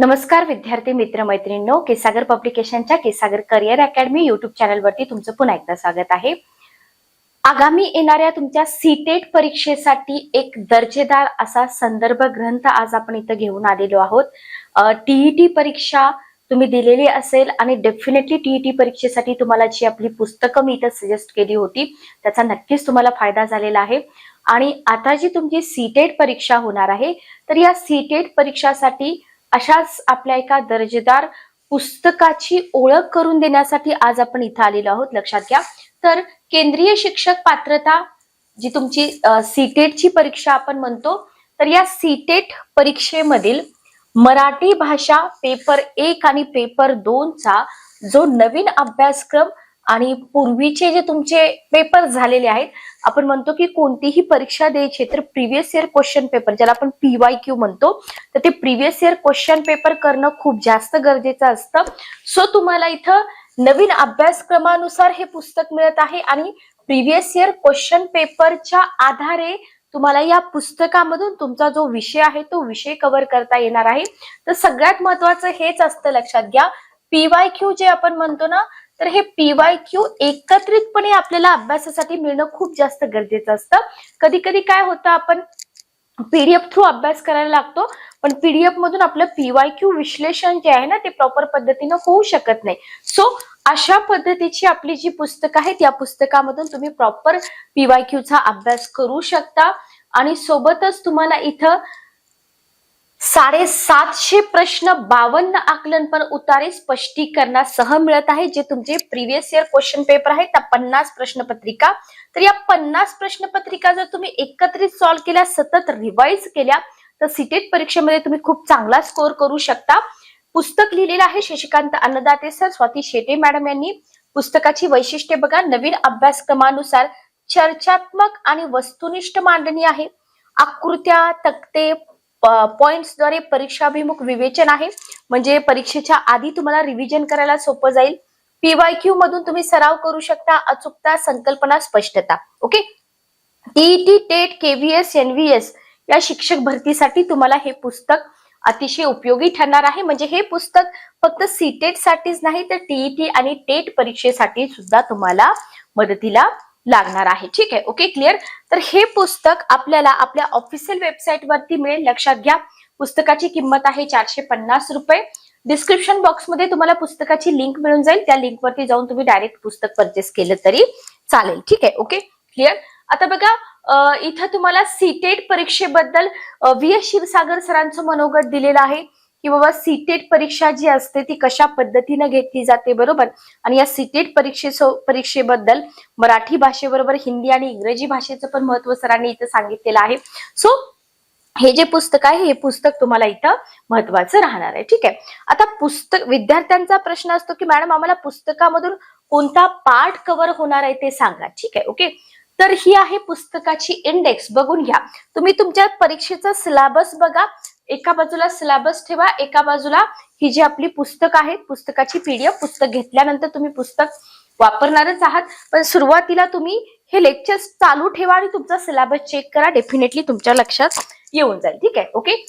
नमस्कार विद्यार्थी मित्र मैत्रिणींनो केसागर पब्लिकेशनच्या केसागर करिअर अकॅडमी युट्यूब चॅनलवरती तुमचं पुन्हा एकदा स्वागत आहे. आगामी येणाऱ्या तुमच्या सीटेट परीक्षेसाठी एक दर्जेदार असा संदर्भ ग्रंथ आज आपण इथं घेऊन आलेलो आहोत. टीईटी परीक्षा तुम्ही दिलेली असेल आणि डेफिनेटली टीईटी परीक्षेसाठी तुम्हाला जी आपली पुस्तकं मी इथं सजेस्ट केली होती त्याचा नक्कीच तुम्हाला फायदा झालेला आहे. आणि आता जी तुमची सीटेट परीक्षा होणार आहे तर या सीटेट परीक्षासाठी अशाच आपल्या एका दर्जेदार पुस्तकाची ओळख करून देण्यासाठी आज आपण इथं आलेलो आहोत. लक्षात घ्या. तर केंद्रीय शिक्षक पात्रता जी तुमची सीटेटची परीक्षा आपण म्हणतो तर या सीटेट परीक्षेमधील मराठी भाषा पेपर एक आणि पेपर दोनचा जो नवीन अभ्यासक्रम आणि पूर्वीचे जे तुमचे पेपर झालेले आहेत आपण म्हणतो की कोणतीही परीक्षा द्यायची तर प्रिव्हियस इयर क्वेश्चन पेपर ज्याला आपण पीवाय क्यू म्हणतो तर ते प्रिव्हियस इयर क्वेश्चन पेपर करणं खूप जास्त गरजेचं असतं. सो तुम्हाला इथं नवीन अभ्यासक्रमानुसार हे पुस्तक मिळत आहे आणि प्रिव्हियस इयर क्वेश्चन पेपरच्या आधारे तुम्हाला या पुस्तकामधून तुमचा जो विषय आहे तो विषय कव्हर करता येणार आहे. तर सगळ्यात महत्वाचं हेच असतं लक्षात घ्या. पीवाय क्यू जे आपण म्हणतो ना तर हे पीवाय क्यू एकत्रितपणे आपल्याला अभ्यासासाठी मिळणं खूप जास्त गरजेचं असतं. कधी कधी काय होतं आपण पीडीएफ थ्रू अभ्यास करायला लागतो पण पीडीएफ मधून आपलं पीवाय क्यू विश्लेषण जे आहे ना ते प्रॉपर पद्धतीनं होऊ शकत नाही. सो अशा पद्धतीची आपली जी पुस्तकं आहेत या पुस्तकामधून तुम्ही प्रॉपर पीवाय क्यूचा अभ्यास करू शकता. आणि सोबतच तुम्हाला इथं साडेसातशे प्रश्न बावन्न आकलन पण उतारे स्पष्टीकरणासह मिळत आहे जे तुमचे प्रिव्हियस इयर क्वेश्चन पेपर आहेत त्या पन्नास प्रश्नपत्रिका तर या पन्नास प्रश्नपत्रिका जर तुम्ही एकत्रित सॉल्व्ह केल्या सतत रिवाइज केल्या तर सीटेट परीक्षेमध्ये तुम्ही खूप चांगला स्कोर करू शकता. पुस्तक लिहिलेलं आहे शशिकांत अन्नदाते सर स्वाती शेटे मॅडम यांनी. पुस्तकाची वैशिष्ट्ये बघा नवीन अभ्यासक्रमानुसार चर्चात्मक आणि वस्तुनिष्ठ मांडणी आहे. आकृत्या तक्ते पॉइंट्सद्वारे परीक्षाभिमुख विवेचन आहे. म्हणजे परीक्षेच्या आधी तुम्हाला रिव्हिजन करायला सोपं जाईल. पीवाय क्यू मधून तुम्ही सराव करू शकता. अचूकता संकल्पना स्पष्टता. Okay TET TET KVS NVS या शिक्षक भरतीसाठी तुम्हाला हे पुस्तक अतिशय उपयोगी ठरणार आहे. म्हणजे हे पुस्तक फक्त सीटेट साठीच नाही तर टीईटी आणि टेट परीक्षेसाठी सुद्धा तुम्हाला मदतीला लागणार आहे. ठीक आहे? ओके क्लिअर तर हे पुस्तक आपल्याला आपल्या ऑफिशियल वेबसाईट वरती मिळेल. लक्षात घ्या. पुस्तकाची किंमत आहे चारशे पन्नास रुपये. डिस्क्रिप्शन बॉक्समध्ये तुम्हाला पुस्तकाची लिंक मिळून जाईल. त्या लिंक वरती जाऊन तुम्ही डायरेक्ट पुस्तक परचेस केलं तरी चालेल. ठीक आहे? ओके क्लिअर आता बघा इथं तुम्हाला सीटेट परीक्षेबद्दल व्ही एस शिवसागर सरांचं मनोगत दिलेलं आहे. की बाबा सीटेट परीक्षा जी असते ती कशा पद्धतीनं घेतली जाते बरोबर? आणि या सीटेट परीक्षे परीक्षेबद्दल मराठी भाषेबरोबर हिंदी आणि इंग्रजी भाषेचं पण महत्त्व सरांनी इथं सांगितलेलं आहे. सो हे जे पुस्तक आहे हे पुस्तक तुम्हाला इथं महत्वाचं राहणार आहे. ठीक आहे? आता पुस्तक विद्यार्थ्यांचा प्रश्न असतो की मॅडम आम्हाला पुस्तकामधून कोणता पार्ट कव्हर होणार आहे ते सांगा. ठीक आहे? ओके? तर ही आहे पुस्तकाची इंडेक्स बघून घ्या. तुम्ही तुमच्या परीक्षेचा सिलेबस बघा. एका बाजूला सिलेबस ठेवा एका बाजूला ही जी आपली पुस्तक आहेत पुस्तकाची पीडीएफ पुस्तक घेतल्यानंतर तुम्ही पुस्तक वापरणारच आहात. पण सुरुवातीला तुम्ही हे लेक्चर चालू ठेवा आणि तुमचा सिलेबस चेक करा. डेफिनेटली तुमच्या लक्षात येऊन जाईल. ठीक आहे? ओके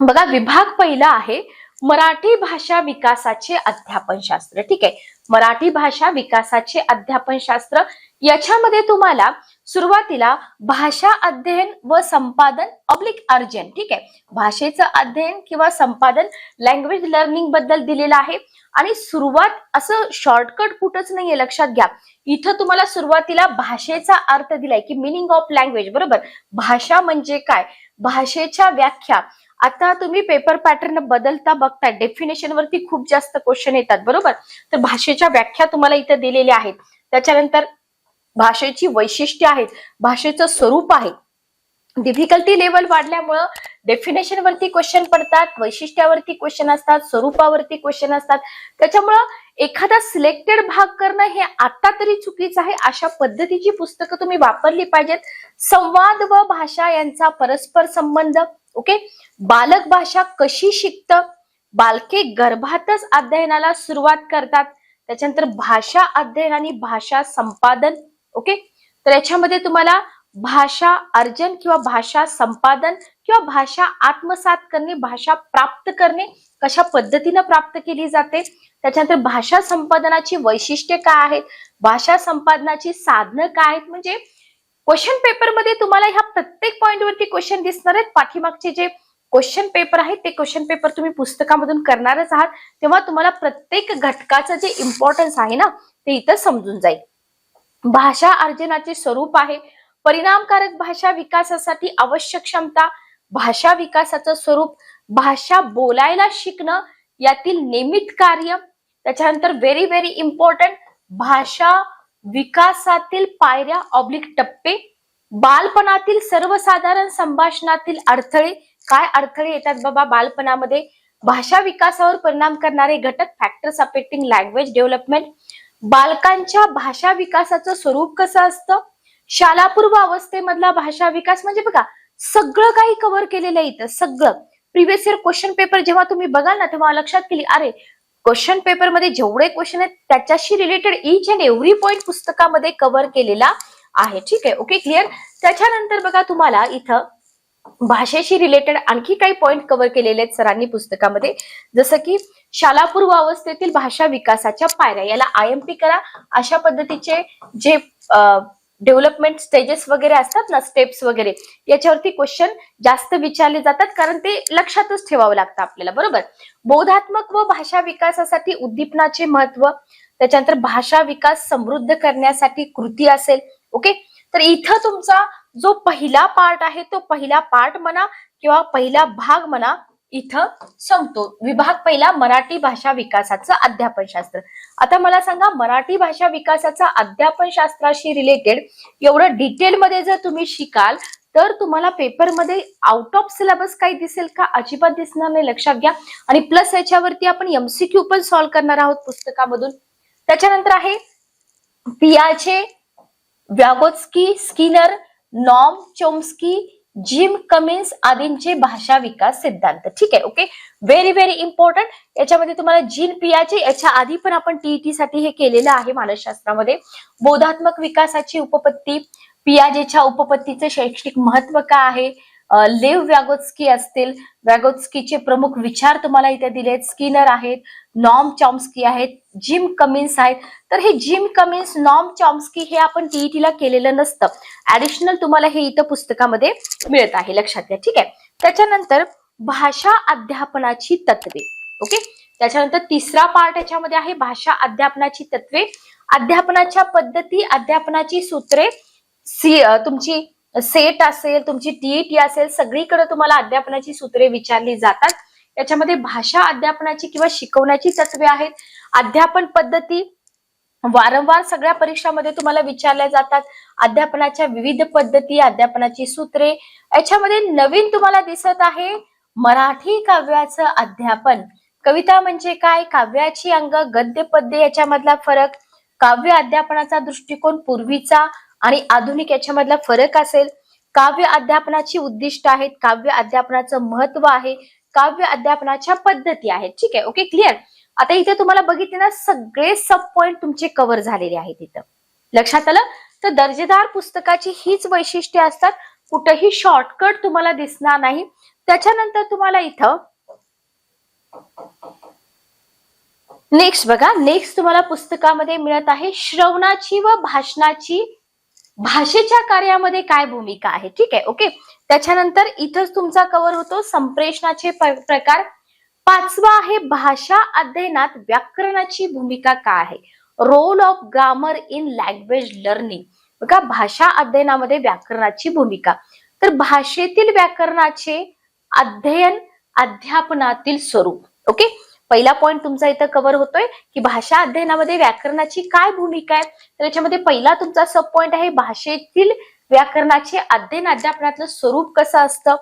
बघा विभाग पहिला आहे मराठी भाषा विकासाचे अध्यापन शास्त्र. ठीक आहे? मराठी भाषा विकासाचे अध्यापन शास्त्र. याच्यामध्ये तुम्हाला सुरुवातीला भाषा अध्ययन व संपादन पब्लिक अर्जन ठीक आहे? भाषेचं अध्ययन किंवा संपादन लँग्वेज लर्निंगबद्दल दिलेलं आहे. आणि सुरुवात असं शॉर्टकट कुठंच नाहीये लक्षात घ्या. इथं तुम्हाला सुरुवातीला भाषेचा अर्थ दिलाय की मिनिंग ऑफ लँग्वेज बरोबर? भाषा म्हणजे काय? भाषेच्या व्याख्या. आता तुम्ही पेपर पॅटर्न बदलता बघता डेफिनेशन वरती खूप जास्त क्वेश्चन येतात बरोबर? तर भाषेच्या व्याख्या तुम्हाला इथं दिलेल्या आहेत. त्याच्यानंतर भाषेची वैशिष्ट्ये आहेत भाषेचं स्वरूप आहे. डिफिकल्टी लेवल वाढल्यामुळं डेफिनेशन वरती क्वेश्चन पडतात वैशिष्ट्यावरती क्वेश्चन असतात स्वरूपावरती क्वेश्चन असतात. त्याच्यामुळं एखादा सिलेक्टेड भाग करणं हे आता तरी चुकीचं आहे अशा पद्धतीची पुस्तकं तुम्ही वापरली पाहिजेत. संवाद व भाषा यांचा परस्पर संबंध ओके बालक भाषा कशी शिकतं? बालके गर्भातच अध्ययनाला सुरुवात करतात. त्याच्यानंतर भाषा अध्ययन आणि भाषा संपादन ओके? तर याच्यामध्ये तुम्हाला भाषा अर्जन किंवा भाषा संपादन किंवा भाषा आत्मसात करणे भाषा प्राप्त करणे कशा पद्धतीनं प्राप्त केली जाते? त्याच्यानंतर भाषा संपादनाची वैशिष्ट्ये काय आहेत? भाषा संपादनाची साधनं काय आहेत? म्हणजे क्वेश्चन पेपरमध्ये तुम्हाला ह्या प्रत्येक पॉईंटवरती क्वेश्चन दिसणार आहेत. पाठीमागचे जे क्वेश्चन पेपर आहेत ते क्वेश्चन पेपर तुम्ही पुस्तकामधून करणारच आहात. तेव्हा तुम्हाला प्रत्येक घटकाचं जे इम्पॉर्टन्स आहे ना ते इथं समजून जाईल. भाषा अर्जनाचे स्वरूप आहे. परिणामकारक भाषा विकासासाठी आवश्यक क्षमता भाषा विकासाचं स्वरूप भाषा बोलायला शिकणं यातील नियमित कार्य त्याच्यानंतर व्हेरी व्हेरी इम्पॉर्टंट भाषा विकासातील पायऱ्या ऑब्लिक टप्पे बालपणातील सर्वसाधारण संभाषणातील अडथळे काय अडथळे येतात बाबा बालपणामध्ये? भाषा विकासावर परिणाम करणारे घटक फॅक्टर्स अफेक्टिंग लँग्वेज डेव्हलपमेंट बालकांच्या भाषा विकासाचं स्वरूप कसं असतं? शालापूर्व अवस्थेमधला भाषा विकास म्हणजे बघा सगळं काही कव्हर केलेलं आहे इथं सगळं. प्रिव्हियस इयर क्वेश्चन पेपर जेव्हा तुम्ही बघाल ना तेव्हा लक्षात केली अरे क्वेश्चन पेपरमध्ये जेवढे क्वेश्चन आहेत त्याच्याशी related each and every point पुस्तकामध्ये कव्हर केलेला आहे. ठीक आहे ओके क्लिअर त्याच्यानंतर बघा तुम्हाला इथं भाषेशी रिलेटेड आणखी काही पॉइंट कव्हर केलेले आहेत सरांनी पुस्तकामध्ये. जसं की शालापूर्व अवस्थेतील भाषा विकासाच्या पायऱ्या याला आय एम पी करा. अशा पद्धतीचे जे डेव्हलपमेंट स्टेजेस वगैरे असतात ना स्टेप्स वगैरे याच्यावरती क्वेश्चन जास्त विचारले जातात कारण ते लक्षातच ठेवावं लागतं आपल्याला बरोबर? बोधात्मक व भाषा विकासासाठी उद्दीपनाचे महत्त्व त्याच्यानंतर भाषा विकास समृद्ध करण्यासाठी कृती असेल ओके? तर इथं तुमचा जो पहिला पार्ट आहे तो पहिला पार्ट म्हणा किंवा पहिला भाग म्हणा इथं संपतो. विभाग पहिला मराठी भाषा विकासाचं अध्यापन शास्त्र. आता मला सांगा मराठी भाषा विकासाचा अध्यापन शास्त्राशी रिलेटेड एवढं डिटेलमध्ये जर तुम्ही शिकाल तर तुम्हाला पेपरमध्ये आउट ऑफ सिलेबस काही दिसेल का? अजिबात दिसणार नाही लक्षात घ्या. आणि प्लस याच्यावरती आपण एमसीक्यू पण सॉल्व्ह करणार आहोत पुस्तकामधून. त्याच्यानंतर आहे पियाचे Vygotsky Skinner Noam Chomsky Jim Cummins आदींचे भाषा विकास सिद्धांत. ठीक आहे ओके व्हेरी व्हेरी इम्पॉर्टंट याच्यामध्ये तुम्हाला जीन पियाचे याच्या आधी पण आपण टीईटी साठी हे केलेलं आहे मानसशास्त्रामध्ये. बोधात्मक विकासाची उपपत्ती पियाजेच्या उपपत्तीचे शैक्षणिक महत्त्व का आहे? लेव व्यागोत्स्की असतील. व्यागोत्स्कीचे प्रमुख विचार तुम्हाला इथे दिलेत स्किनर आहेत नॉम चॉम्स्की आहेत जिम कमिन्स आहेत. तर हे जिम कमिन्स नॉम चॉम्स्की हे आपण टीईटीला केलेलं नसतं. ऍडिशनल तुम्हाला हे इथं पुस्तकामध्ये मिळत आहे. लक्षात घ्या. ठीक आहे? त्याच्यानंतर भाषा अध्यापनाची तत्वे. ओके? त्याच्यानंतर तिसरा पार्ट याच्यामध्ये आहे भाषा अध्यापनाची तत्वे. अध्यापनाच्या पद्धती अध्यापनाची सूत्रे सी तुमची सेट असेल तुमची टीईटी असेल सगळीकडे तुम्हाला अध्यापनाची सूत्रे विचारली जातात. याच्यामध्ये भाषा अध्यापनाची किंवा शिकवण्याची तत्वे आहेत. अध्यापन पद्धती वारंवार सगळ्या परीक्षामध्ये तुम्हाला विचारल्या जातात. अध्यापनाच्या विविध पद्धती अध्यापनाची सूत्रे याच्यामध्ये नवीन तुम्हाला दिसत आहे मराठी काव्याचं अध्यापन. कविता म्हणजे काय? काव्याची अंग गद्य पद्य याच्यामधला फरक काव्य अध्यापनाचा दृष्टिकोन पूर्वीचा आणि आधुनिक याच्यामधला फरक असेल. काव्य अध्यापनाची उद्दिष्ट आहेत काव्य अध्यापनाचं महत्त्व आहे काव्य अध्यापनाच्या पद्धती आहेत. ठीक आहे ओके क्लिअर आता इथे तुम्हाला बघितले ना सगळे सब पॉइंट तुमचे कव्हर झालेले आहेत इथं. लक्षात आलं? तर दर्जेदार पुस्तकाची हीच वैशिष्ट्ये असतात. कुठेही शॉर्टकट तुम्हाला दिसणार नाही. त्याच्यानंतर तुम्हाला इथं नेक्स्ट बघा नेक्स्ट तुम्हाला पुस्तकामध्ये मिळत आहे श्रवणाची व भाषणाची भाषेच्या कार्यामध्ये काय भूमिका आहे? ठीक आहे ओके त्याच्यानंतर इथंच तुमचा कव्हर होतो. संप्रेषणाचे प्रकार. पाचवा आहे भाषा अध्ययनात व्याकरणाची भूमिका काय आहे? Role of grammar in language learning बघा भाषा अध्ययनामध्ये व्याकरणाची भूमिका. तर भाषेतील व्याकरणाचे अध्ययन अध्यापनातील स्वरूप. ओके पहिला पॉइंट तुमचा इथं कव्हर होतोय की भाषा अध्ययनामध्ये व्याकरणाची काय भूमिका आहे? तर याच्यामध्ये पहिला तुमचा सब पॉइंट आहे भाषेतील व्याकरणाचे अध्ययन अध्यापनातलं स्वरूप कसं असतं?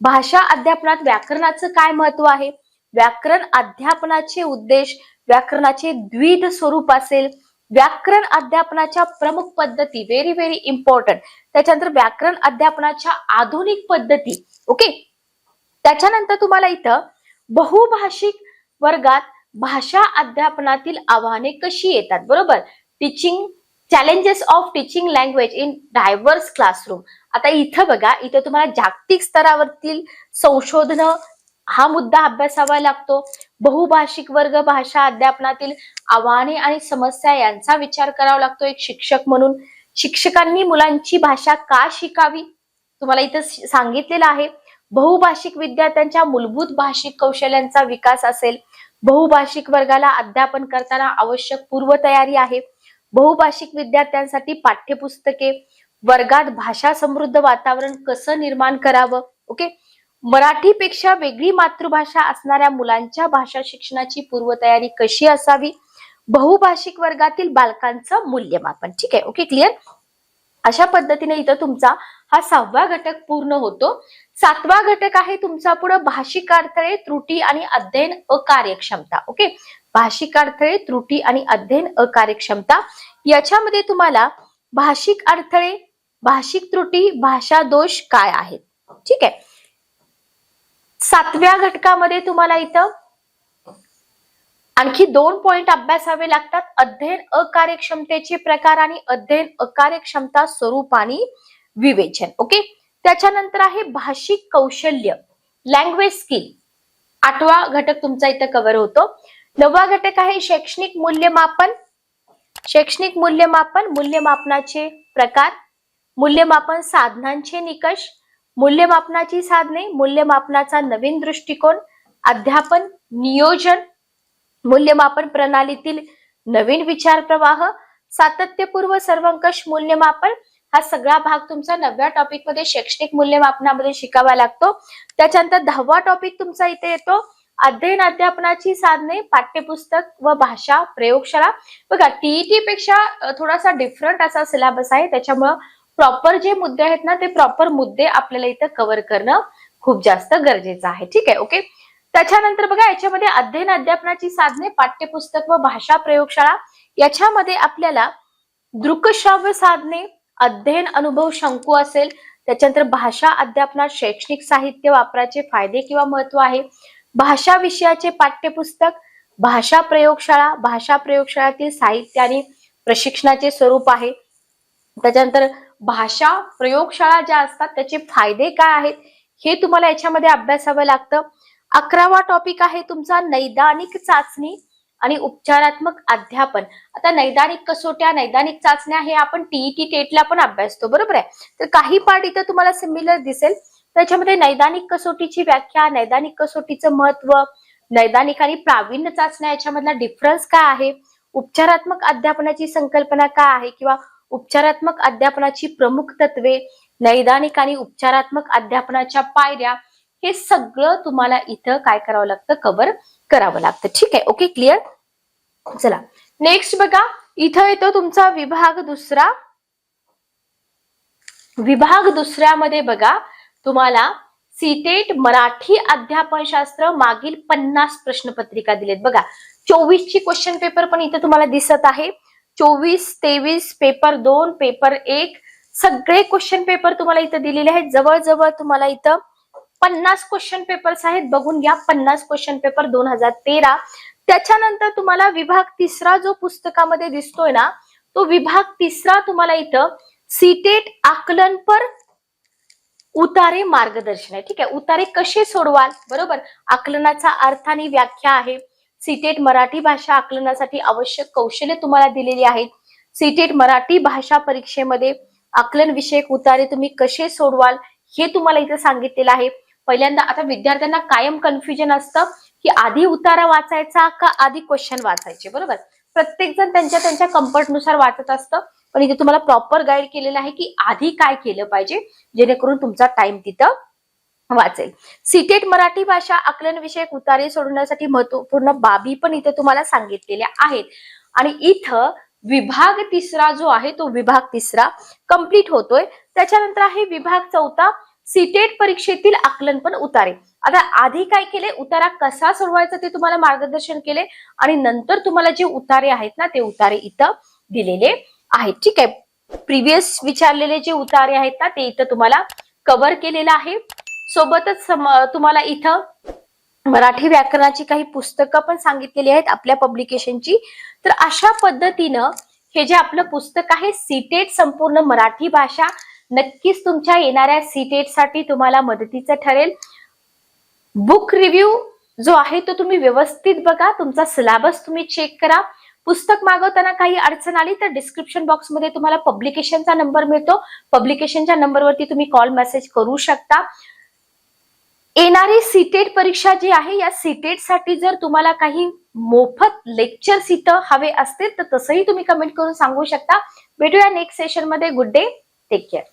भाषा अध्यापनात व्याकरणाचं काय महत्त्व आहे? व्याकरण अध्यापनाचे उद्देश व्याकरणाचे द्विध स्वरूप असेल. व्याकरण अध्यापनाच्या प्रमुख पद्धती व्हेरी व्हेरी इम्पॉर्टंट त्याच्यानंतर व्याकरण अध्यापनाच्या आधुनिक पद्धती ओके त्याच्यानंतर तुम्हाला इथं बहुभाषिक वर्गात भाषा अध्यापनातील आव्हाने कशी येतात बरोबर? Teaching challenges of teaching language in diverse classroom आता इथं बघा इथं तुम्हाला जागतिक स्तरावरतील संशोधन हा मुद्दा अभ्यासावा लागतो. बहुभाषिक वर्ग भाषा अध्यापनातील आव्हाने आणि समस्या यांचा विचार करावा लागतो एक शिक्षक म्हणून. शिक्षकांनी मुलांची भाषा का शिकावी? तुम्हाला इथं सांगितलेलं आहे. बहुभाषिक विद्यार्थ्यांच्या मूलभूत भाषिक कौशल्यांचा विकास असेल. बहुभाषिक वर्गाला अध्यापन करताना आवश्यक पूर्वतयारी आहे. बहुभाषिक विद्यार्थ्यांसाठी पाठ्यपुस्तके वर्गात भाषा समृद्ध वातावरण कसं निर्माण करावं? ओके? मराठीपेक्षा वेगळी मातृभाषा असणाऱ्या मुलांच्या भाषा शिक्षणाची पूर्वतयारी कशी असावी? बहुभाषिक वर्गातील बालकांचं मूल्यमापन. ठीक आहे? ओके? क्लिअर? अशा पद्धतीने इथं तुमचा हा सहावा घटक पूर्ण होतो. सातवा घटक आहे तुमचा पुढे भाषिक अडथळे त्रुटी आणि अध्ययन अकार्यक्षमता. ओके भाषिक अडथळे त्रुटी आणि अध्ययन अकार्यक्षमता. याच्यामध्ये तुम्हाला भाषिक अडथळे भाषिक त्रुटी भाषा दोष काय आहेत? ठीक आहे. सातव्या घटकामध्ये तुम्हाला इथं आणखी दोन पॉइंट अभ्यासावे लागतात. अध्ययन अकार्यक्षमतेचे प्रकार आणि अध्ययन अकार्यक्षमता स्वरूप आणि विवेचन. ओके त्याच्यानंतर आहे भाषिक कौशल्य. लँग्वेज स्किल आठवा घटक तुमचा इथं कव्हर होतो. नववा घटक आहे शैक्षणिक मूल्यमापन. शैक्षणिक मूल्यमापन मूल्यमापनाचे प्रकार. मूल्यमापन साधनांचे निकष. मूल्यमापनाची साधने मूल्यमापनाचा नवीन दृष्टिकोन. अध्यापन नियोजन. मूल्यमापन प्रणालीतील नवीन विचार प्रवाह सातत्यपूर्व सर्वंकष मूल्यमापन हा सगळा भाग तुमचा नवव्या टॉपिकमध्ये शैक्षणिक मूल्यमापनामध्ये शिकावा लागतो. त्याच्यानंतर दहावा टॉपिक तुमचा इथे येतो. अध्ययन अध्यापनाची साधने पाठ्यपुस्तक व भाषा प्रयोगशाळा. बघा टीईटी पेक्षा थोडासा डिफरंट असा सिलेबस आहे. त्याच्यामुळं प्रॉपर जे मुद्दे आहेत ना ते प्रॉपर मुद्दे आपल्याला इथं कव्हर करणं खूप जास्त गरजेचं आहे. ठीक आहे ओके त्याच्यानंतर बघा याच्यामध्ये अध्ययन अध्यापनाची साधने पाठ्यपुस्तक व भाषा प्रयोगशाळा याच्यामध्ये आपल्याला दृकश्राव्य साधने अध्ययन अनुभव शंकू असेल त्याच्यानंतर भाषा अध्यापनात शैक्षणिक साहित्य वापराचे फायदे किंवा महत्त्व आहे भाषा विषयाचे पाठ्यपुस्तक भाषा प्रयोगशाळा भाषा प्रयोगशाळातील साहित्य आणि प्रशिक्षणाचे स्वरूप आहे. त्याच्यानंतर भाषा प्रयोगशाळा ज्या असतात त्याचे फायदे काय आहेत हे तुम्हाला याच्यामध्ये अभ्यासावं लागतं. अकरावा टॉपिक आहे तुमचा नैदानिक चाचणी आणि उपचारात्मक अध्यापन. आता नैदानिक कसोट्या नैदानिक चाचण्या हे आपण टीईटी टेटला पण अभ्यासतो बरोबर आहे? तर काही पार्ट इथं तुम्हाला सिमिलर दिसेल. त्याच्यामध्ये नैदानिक कसोटीची व्याख्या नैदानिक कसोटीचं महत्त्व नैदानिक आणि प्रावीण्य चाचण्या याच्यामधला डिफरन्स काय आहे? उपचारात्मक अध्यापनाची संकल्पना काय आहे? किंवा उपचारात्मक अध्यापनाची प्रमुख तत्वे नैदानिक आणि उपचारात्मक अध्यापनाच्या पायऱ्या हे सगळं तुम्हाला इथं काय करावं लागतं? कव्हर करावं लागतं. ठीक आहे? ओके क्लिअर चला. नेक्स्ट बघा. इथं येतो तुमचा विभाग दुसरा. विभाग दुसऱ्यामध्ये बघा. तुम्हाला सीटेट मराठी अध्यापनशास्त्र मागील पन्नास प्रश्नपत्रिका दिलेत. बघा. चोवीस ची क्वेश्चन पेपर पण इथं तुम्हाला दिसत आहे. चोवीस तेवीस पेपर दोन पेपर एक. सगळे क्वेश्चन पेपर तुम्हाला इथं दिलेले आहेत. जवळजवळ तुम्हाला इथं पन्नास क्वेश्चन पेपर्स आहेत. बघून घ्या पन्नास क्वेश्चन पेपर दोन हजार तेरा. त्याच्यानंतर तुम्हाला विभाग तिसरा जो पुस्तकामध्ये दिसतोय ना तो विभाग तिसरा तुम्हाला इथं सीटेट आकलनपर उतारे मार्गदर्शन आहे. ठीक आहे उतारे कसे सोडवाल? बरोबर? आकलनाचा अर्थ आणि व्याख्या आहे. सीटेट मराठी भाषा आकलनासाठी आवश्यक कौशल्य तुम्हाला दिलेली आहेत. सीटेट मराठी भाषा परीक्षेमध्ये आकलन विषयक उतारे तुम्ही कसे सोडवाल हे तुम्हाला इथं सांगितलेलं आहे. पहिल्यांदा आता विद्यार्थ्यांना कायम कन्फ्युजन असतं की आधी उतारा वाचायचा का आधी क्वेश्चन वाचायचे बरोबर? प्रत्येक जण त्यांच्या त्यांच्या कम्फर्टनुसार वाचत असतं. पण इथे तुम्हाला प्रॉपर गाईड केलेलं आहे की आधी काय केलं पाहिजे जेणेकरून तुमचा टाइम तिथं वाचेल. सीटेट मराठी भाषा आकलन विषयक उतारे सोडवण्यासाठी महत्त्वपूर्ण बाबी पण इथे तुम्हाला सांगितलेल्या आहेत. आणि इथं विभाग तिसरा जो आहे तो विभाग तिसरा कंप्लीट होतोय. त्याच्यानंतर आहे विभाग चौथा. सीटेट परीक्षेतील आकलन पण उतारे. आता आधी काय केले? उतारा कसा सोडवायचा ते तुम्हाला मार्गदर्शन केले आणि नंतर तुम्हाला जे उतारे आहेत ना ते उतारे इथं दिलेले आहेत. ठीक आहे? प्रिव्हियस विचारलेले जे उतारे आहेत ना ते इथं तुम्हाला कव्हर केलेलं आहे. सोबतच तुम्हाला इथं मराठी व्याकरणाची काही पुस्तकं पण सांगितलेली आहेत आपल्या पब्लिकेशनची तर अशा पद्धतीनं हे जे आपलं पुस्तक आहे सीटेट संपूर्ण मराठी भाषा नक्कीच तुमच्या येणाऱ्या सीटेटसाठी तुम्हाला मदतीचं ठरेल. बुक रिव्ह्यू जो आहे तो तुम्ही व्यवस्थित बघा. तुमचा सिलेबस तुम्ही चेक करा. पुस्तक मागवताना काही अडचण आली तर डिस्क्रिप्शन बॉक्समध्ये तुम्हाला पब्लिकेशनचा नंबर मिळतो. पब्लिकेशनच्या नंबरवरती तुम्ही कॉल मेसेज करू शकता. येणारी सीटेट परीक्षा जी आहे या सीटेटसाठी जर तुम्हाला काही मोफत लेक्चर सीट हवे असतील तर तसंही तुम्ही कमेंट करून सांगू शकता. भेटूया नेक्स्ट सेशनमध्ये. Good day take care